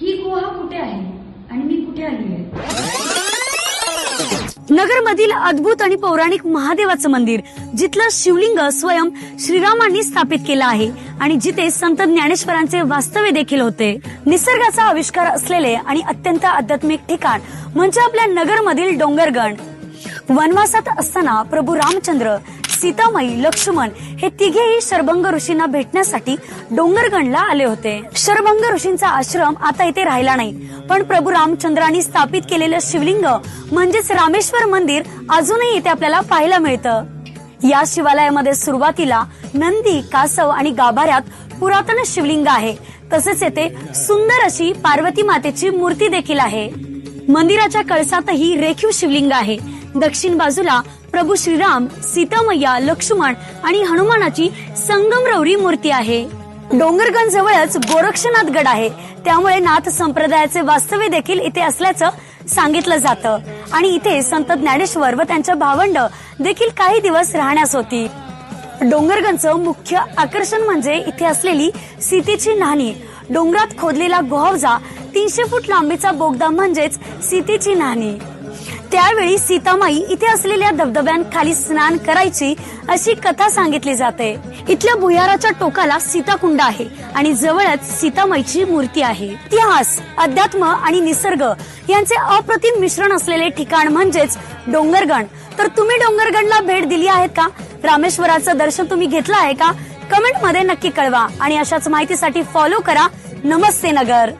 ही गुहा कुठे आहे? आणि मी कुठे आली आहे? नगर मधील अद्भुत आणि पौराणिक महादेवाचं मंदिर जिथलं शिवलिंग स्वयं श्रीरामांनी स्थापित केलं आहे आणि जिथे संत ज्ञानेश्वरांचे वास्तव्य देखील होते. निसर्गाचा आविष्कार असलेले आणि अत्यंत आध्यात्मिक ठिकाण म्हणजे आपल्या नगर मधील डोंगरगण. वनवासात असताना प्रभू रामचंद्र सीतामाई लक्ष्मण हे तिघेही शरभंग ऋषींना भेटण्यासाठी डोंगरगणला आले होते. शरभंग ऋषींचा आश्रम आता इथे राहिला नाही. पण प्रभू रामचंद्रांनी स्थापित केलेलं शिवलिंग म्हणजेच रामेश्वर मंदिर अजूनही इथे आपल्याला पाहायला मिळतं. या शिवालयामध्ये सुरुवातीला नंदी कासव आणि गाभाऱ्यात पुरातन शिवलिंग आहे. तसेच येथे सुंदर अशी पार्वती मातेची मूर्ती देखील आहे. मंदिराच्या कळसातही रेखीव शिवलिंग आहे. दक्षिण बाजूला प्रभू श्रीराम सीतामय्या लक्ष्मण आणि हनुमानाची संगमरवरी मूर्ती आहे. डोंगरगण जवळच गोरक्षनाथ गड आहे. त्यामुळे नाथ संप्रदायाचे वास्तव्य देखील इथे असल्याचं सांगितलं जातं. आणि इथे संत ज्ञानेश्वर व त्यांच्या भावंड देखील काही दिवस राहण्यास होती. डोंगरगणचं मुख्य आकर्षण म्हणजे इथे असलेली सीतेची नाणी डोंगरात खोदलेला गोहवजा तीनशे फूट लांबीचा बोगदा म्हणजेच सीतेची नाणी त्यावेळी सीतामाई इथे असलेल्या धबधब्यांखाली स्नान करायची अशी कथा सांगितली जाते. इथल्या भुयाराच्या टोकाला सीताकुंड आहे आणि जवळच सीतामाईची मूर्ती आहे. इतिहास अध्यात्म आणि निसर्ग यांचे अप्रतिम मिश्रण असलेले ठिकाण म्हणजेच डोंगरगण. तर तुम्ही डोंगरगणला भेट दिली आहेत का? रामेश्वराचं दर्शन तुम्ही घेतलं आहे का? कमेंटमध्ये नक्की कळवा आणि अशाच माहितीसाठी फॉलो करा. नमस्ते नगर.